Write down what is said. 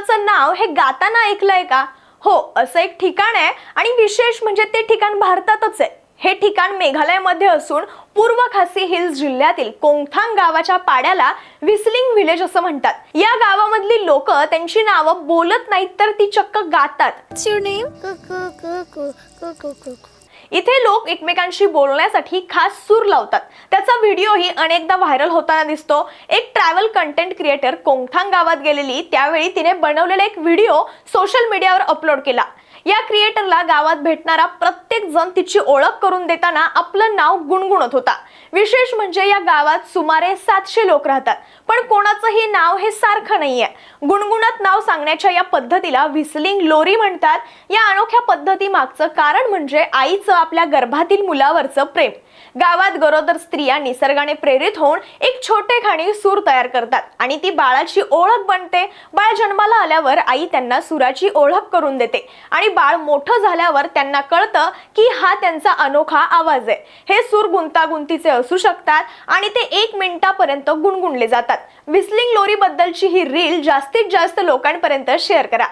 ठिकाणाचं नाव हे गाताना ऐकलंय का? हो असं एक ठिकाण आहे आणि विशेष म्हणजे ते ठिकाण भारतातच आहे. हे ठिकाण मेघालयमध्ये असून पूर्व खासी हिल्स जिल्ह्यातील कोंगथांग गावाच्या पाड्याला व्हिसलिंग विलेज असं म्हणतात. या गावामधली लोक त्यांची नावं बोलत नाहीत तर ती चक्क गातात. इथे लोक एकमेकांशी बोलण्यासाठी खास सूर लावतात. त्याचा व्हिडिओही अनेकदा व्हायरल होताना दिसतो. एक ट्रॅव्हल कंटेंट क्रिएटर कोंगथांग गावात गेलेली त्यावेळी तिने बनवलेला एक व्हिडिओ सोशल मीडियावर अपलोड केला. या क्रिएटरला गावात भेटणारा प्रत्येक जण तिची ओळख करून देताना आपलं नाव गुणगुणत होता. विशेष म्हणजे या गावात सुमारे सातशे लोक राहतात. पण कोणाचंही नाव हे सारखं नाहीये. गुणगुणत नाव सांगण्याच्या या पद्धतीला व्हिसलिंग लोरी म्हणतात. या अनोख्या पद्धती मागचं कारण म्हणजे आईचं आपल्या गर्भातील मुलावरचं प्रेम. गावात गरोदर स्त्रिया निसर्गाने प्रेरित होऊन एक छोटे खाणी सूर तयार करतात आणि ती बाळाची ओळख बनते. बाळ जन्माला आल्यावर आई त्यांना सुराची ओळख करून देते आणि बाळ मोठं झाल्यावर त्यांना कळतं की हा त्यांचा अनोखा आवाज आहे. हे सूर गुंतागुंतीचे असू शकतात आणि ते एक मिनिटापर्यंत गुणगुणले जातात. विस्लिंग लोरीबद्दलची ही रील जास्तीत जास्त लोकांपर्यंत शेअर करा.